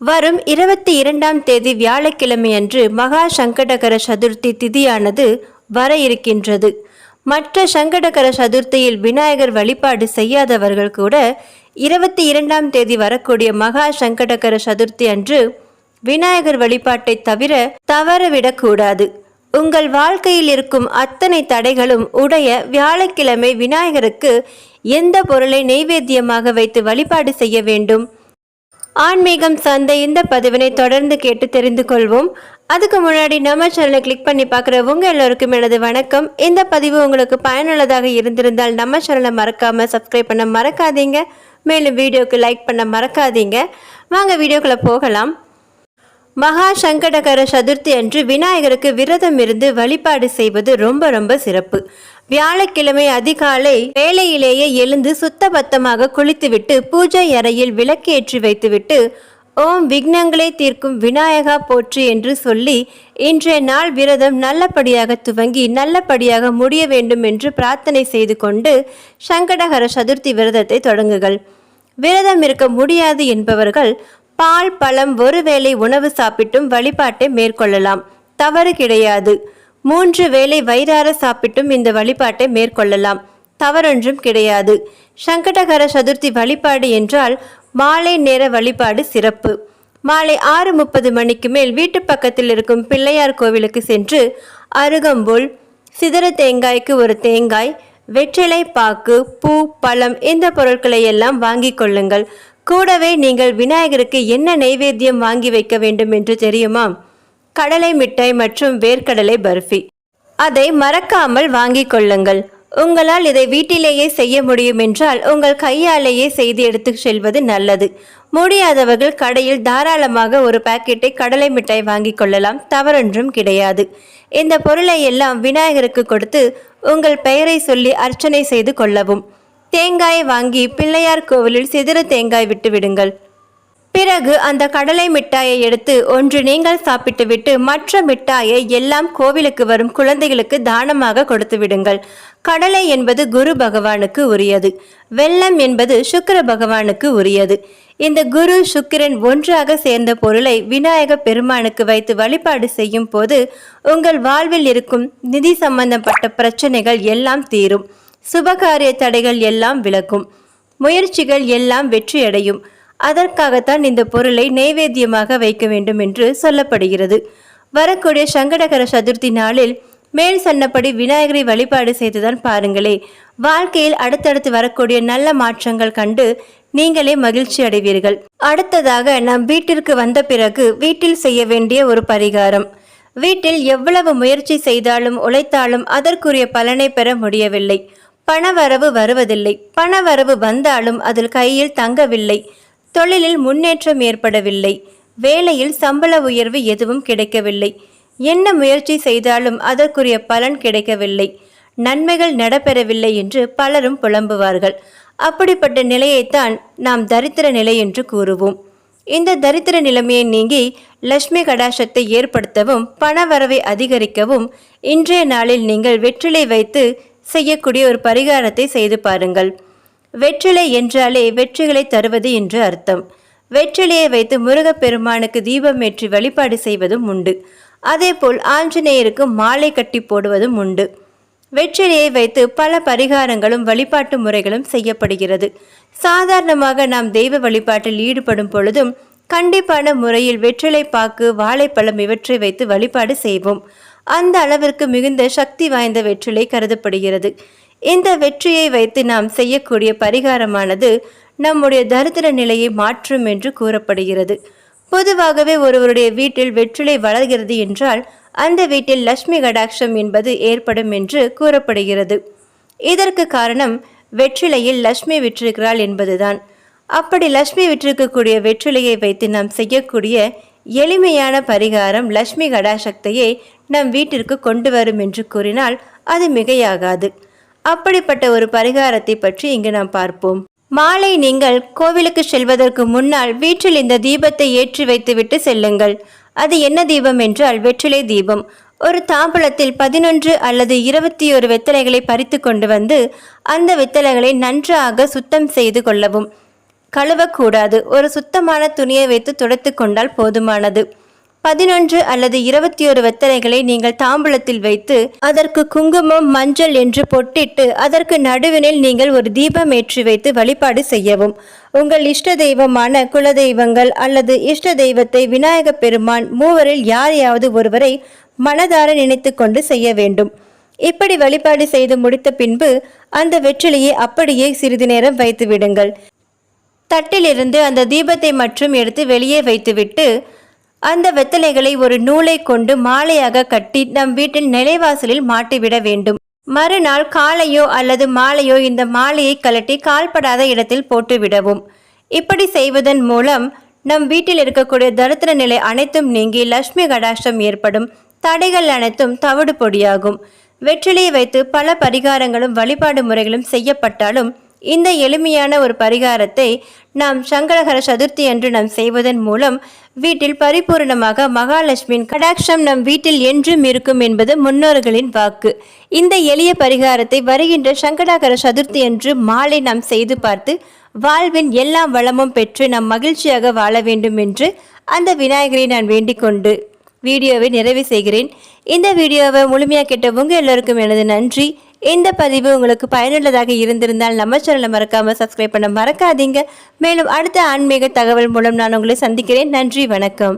வரும் இருபத்தி இரண்டாம் தேதி வியாழக்கிழமையன்று மகா சங்கடகர சதுர்த்தி திதியானது வர இருக்கின்றது. மற்ற சங்கடகர சதுர்த்தியில் விநாயகர் வழிபாடு செய்யாதவர்கள் கூட இருபத்தி இரண்டாம் தேதி வரக்கூடிய மகா சங்கடகர சதுர்த்தி அன்று விநாயகர் வழிபாட்டை தவிர தவறவிடக்கூடாது உங்கள் வாழ்க்கையில் இருக்கும் அத்தனை தடைகளும் உடைய வியாழக்கிழமை விநாயகருக்கு எந்த பொருளை நெய்வேத்தியமாக வைத்து வழிபாடு செய்ய வேண்டும்? ஆன்மீகம் சார்ந்த இந்த பதிவினை தொடர்ந்து கேட்டு தெரிந்து கொள்வோம். அதுக்கு முன்னாடி நம்ம சேனலை கிளிக் பண்ணி பார்க்குற உங்க எல்லோருக்கும் எனது வணக்கம். இந்த பதிவு உங்களுக்கு பயனுள்ளதாக இருந்திருந்தால் நம்ம சேனலை மறக்காமல் சப்ஸ்கிரைப் பண்ண மறக்காதீங்க. மேலும் வீடியோக்கு லைக் பண்ண மறக்காதீங்க. வாங்க வீடியோக்குள்ளே போகலாம். மகா சங்கடகர சதுர்த்தி அன்று விநாயகருக்கு விரதம் இருந்து வழிபாடு செய்வது ரொம்ப ரொம்ப சிறப்பு. வியாழக்கிழமை அதிகாலை வேலையிலேயே எழுந்து சுத்தபத்தமாக குளித்துவிட்டு பூஜை அறையில் விளக்கேற்றி வைத்துவிட்டு ஓம் விக்னங்களை தீர்க்கும் விநாயகா போற்றி என்று சொல்லி இன்றைய நாள் விரதம் நல்லபடியாக துவங்கி நல்லபடியாக முடிய வேண்டும் என்று பிரார்த்தனை செய்து கொண்டு சங்கடகர சதுர்த்தி விரதத்தை தொடங்குங்கள். விரதம் இருக்க முடியாது என்பவர்கள் பால் பழம் ஒருவேளை உணவு சாப்பிட்டும் வழிபாட்டை மேற்கொள்ளலாம். தவறு கிடையாது. மூன்று வேளை வயிறார சாப்பிட்டும் இந்த வழிபாட்டை மேற்கொள்ளலாம். தவறொன்றும் கிடையாது. சங்கடகர சதுர்த்தி வழிபாடு என்றால் மாலை நேர வழிபாடு சிறப்பு. மாலை ஆறு முப்பது மணிக்கு மேல் வீட்டு பக்கத்தில் இருக்கும் பிள்ளையார் கோவிலுக்கு சென்று அருகம்புல் சிதற தேங்காய்க்கு ஒரு தேங்காய் வெற்றிலை பாக்கு பூ பழம் இந்த பொருட்களை எல்லாம் வாங்கிக் கொள்ளுங்கள். கூடவே நீங்கள் விநாயகருக்கு என்ன நைவேத்தியம் வாங்கி வைக்க வேண்டும் என்று தெரியுமா? கடலை மிட்டாய் மற்றும் வேர்க்கடலை பர்ஃபி. அதை மறக்காமல் வாங்கிக் கொள்ளுங்கள். உங்களால் இதை வீட்டிலேயே செய்ய முடியும் என்றால் உங்கள் கையாலேயே செய்து எடுத்து செல்வது நல்லது. முடியாதவர்கள் கடையில் தாராளமாக ஒரு பாக்கெட்டை கடலை மிட்டாய் வாங்கி கொள்ளலாம். தவறொன்றும் கிடையாது. இந்த பொருளை எல்லாம் விநாயகருக்கு கொடுத்து உங்கள் பெயரை சொல்லி அர்ச்சனை செய்து கொள்ளவும். தேங்காயை வாங்கி பிள்ளையார் கோவிலில் சிதற தேங்காய் விட்டு விடுங்கள். பிறகு அந்த கடலை மிட்டாயை எடுத்து ஒன்று நீங்கள் சாப்பிட்டுவிட்டு மற்ற மிட்டாயை எல்லாம் கோவிலுக்கு வரும் குழந்தைகளுக்கு தானமாக கொடுத்து விடுங்கள். கடலை என்பது குரு பகவானுக்கு உரியது. வெள்ளம் என்பது சுக்கிர பகவானுக்கு உரியது. இந்த குரு சுக்கிரன் ஒன்றாக சேர்ந்த பொருளை விநாயக பெருமானுக்கு வைத்து வழிபாடு செய்யும் போது உங்கள் வாழ்வில் இருக்கும் நிதி சம்பந்தப்பட்ட பிரச்சனைகள் எல்லாம் தீரும். சுபகாரிய தடைகள் எல்லாம் விளக்கும் முயற்சிகள் எல்லாம் வெற்றியடையும். அதற்காகத்தான் இந்த பொருளை நைவேத்தியமாக வைக்க வேண்டும் என்று சொல்லப்படுகிறது. வரக்கூடிய சங்கடகர சதுர்த்தி நாளில் மேல் சொன்னபடி விநாயகரை வழிபாடு செய்துதான் பாருங்களே. வாழ்க்கையில் அடுத்தடுத்து வரக்கூடிய நல்ல மாற்றங்கள் கண்டு நீங்களே மகிழ்ச்சி அடைவீர்கள். அடுத்ததாக நம் வீட்டிற்கு வந்த பிறகு வீட்டில் செய்ய வேண்டிய ஒரு பரிகாரம். வீட்டில் எவ்வளவு முயற்சி செய்தாலும் உழைத்தாலும் அதற்குரிய பலனை பெற முடியவில்லை. பணவரவு வருவதில்லை. பணவரவு வந்தாலும் அதில் கையில் தங்கவில்லை. தொழிலில் முன்னேற்றம் ஏற்படவில்லை. வேலையில் சம்பள உயர்வு எதுவும் கிடைக்கவில்லை. என்ன முயற்சி செய்தாலும் அதற்குரிய பலன் கிடைக்கவில்லை. நன்மைகள் நடைபெறவில்லை என்று பலரும் புலம்புவார்கள். அப்படிப்பட்ட நிலையைத்தான் நாம் தரித்திர நிலை என்று கூறுவோம். இந்த தரித்திர நிலைமையை நீங்கி லட்சுமி கடாசத்தை ஏற்படுத்தவும் பணவரவை அதிகரிக்கவும் இன்றைய நாளில் நீங்கள் வெற்றிலை வைத்து செய்யக்கூடிய ஒரு பரிகாரத்தை செய்து பாருங்கள். வெற்றிலை என்றாலே வெற்றிகளை தருவது என்று அர்த்தம். வெற்றிலையை வைத்து முருகப்பெருமானுக்கு தீபம் ஏற்றி வழிபாடு செய்வதும் உண்டு. அதேபோல் ஆஞ்சநேயருக்கு மாலை கட்டி போடுவதும் உண்டு. வெற்றிலையை வைத்து பல பரிகாரங்களும் வழிபாட்டு முறைகளும் செய்யப்படுகிறது. சாதாரணமாக நாம் தெய்வ வழிபாட்டில் ஈடுபடும் பொழுதும் கண்டிப்பான முறையில் வெற்றிலை பாக்கு வாழைப்பழம் இவற்றை வைத்து வழிபாடு செய்வோம். அந்த அளவிற்கு மிகுந்த சக்தி வாய்ந்த வெற்றிலை கருதப்படுகிறது. இந்த வெற்றியை வைத்து நாம் செய்யக்கூடிய பரிகாரமானது நம்முடைய தரித்திர நிலையை மாற்றும் என்று கூறப்படுகிறது. பொதுவாகவே ஒருவருடைய வீட்டில் வெற்றிலை வளர்கிறது என்றால் அந்த வீட்டில் லட்சுமி கடாட்சம் என்பது ஏற்படும் என்று கூறப்படுகிறது. இதற்கு காரணம் வெற்றிலையில் லட்சுமி விற்றிருக்கிறாள் என்பதுதான். அப்படி லட்சுமி விற்றிருக்கக்கூடிய வெற்றிலையை வைத்து நாம் செய்யக்கூடிய எளிமையான பரிகாரம் லட்சுமி கடாசக்தியை நம் வீட்டிற்கு கொண்டு வரும் என்று கூறினால் அது மிகையாகாது. அப்படிப்பட்ட ஒரு பரிகாரத்தை பற்றி இங்கு நாம் பார்ப்போம். மாலை நீங்கள் கோவிலுக்கு செல்வதற்கு முன்னால் வீட்டில் இந்த தீபத்தை ஏற்றி வைத்துவிட்டு செல்லுங்கள். அது என்ன தீபம் என்றால் வெற்றிலை தீபம். ஒரு தாம்பழத்தில் பதினொன்று அல்லது இருபத்தி ஒரு வெத்தலைகளை பறித்து கொண்டு வந்து அந்த வெத்தலைகளை நன்றாக சுத்தம் செய்து கொள்ளவும். கழுவக்கூடாது. ஒரு சுத்தமான துணியை வைத்து துடைத்து கொண்டால் போதுமானது. பதினொன்று அல்லது இருபத்தி ஒரு வெத்தலைகளை நீங்கள் தாம்பூலத்தில் வைத்து அதற்கு குங்குமம் மஞ்சள் என்று பொட்டிட்டு அதற்கு நடுவினில் நீங்கள் ஒரு தீபம் ஏற்றி வைத்து வழிபாடு செய்யவும். உங்கள் இஷ்ட தெய்வமான குலதெய்வங்கள் அல்லது இஷ்ட தெய்வத்தை விநாயக பெருமான் மூவரில் யாரையாவது ஒருவரை மனதார நினைத்து கொண்டு செய்ய வேண்டும். இப்படி வழிபாடு செய்து முடித்த பின்பு அந்த வெற்றிலையை அப்படியே சிறிது நேரம் வைத்து விடுங்கள் தட்டிலிருந்து அந்த தீபத்தை மட்டும் எடுத்து வெளியே வைத்துவிட்டு அந்த வெத்தலைகளை ஒரு நூலை கொண்டு மாலையாக கட்டி நம் வீட்டின் நிலைவாசலில் மாட்டிவிட வேண்டும். மறுநாள் காலையோ அல்லது மாலையோ இந்த மாலையை கலட்டி கால்படாத இடத்தில் போட்டுவிடவும். இப்படி செய்வதன் மூலம் நம் வீட்டில் இருக்கக்கூடிய தரித்திர நிலை அனைத்தும் நீங்கி லட்சுமி கடாஷ்டம் ஏற்படும். தடைகள் அனைத்தும் தவிடு பொடியாகும். வெற்றிலையை வைத்து பல பரிகாரங்களும் வழிபாடு முறைகளும் செய்யப்பட்டாலும் இந்த எளிமையான ஒரு பரிகாரத்தை நாம் சங்கடகர சதுர்த்தி அன்று நாம் செய்வதன் மூலம் வீட்டில் பரிபூரணமாக மகாலட்சுமியின் கடாட்சம் நம் வீட்டில் என்றும் இருக்கும் என்பது முன்னோர்களின் வாக்கு. இந்த எளிய பரிகாரத்தை வருகின்ற சங்கடாகர சதுர்த்தி அன்று மாலை நாம் செய்து பார்த்து வாழ்வின் எல்லா வளமும் பெற்று நாம் மகிழ்ச்சியாக வாழ வேண்டும் என்று அந்த விநாயகரை நான் வேண்டிக் கொண்டு வீடியோவை நிறைவு செய்கிறேன். இந்த வீடியோவை முழுமையாக கேட்ட உங்கள் எல்லோருக்கும் எனது நன்றி. இந்த பதிவு உங்களுக்கு பயனுள்ளதாக இருந்திருந்தால் நம்ம சேனலை மறக்காமல் சப்ஸ்கிரைப் பண்ண மறக்காதீங்க. மேலும் அடுத்த ஆன்மீக தகவல் மூலம் நான் உங்களை சந்திக்கிறேன். நன்றி வணக்கம்.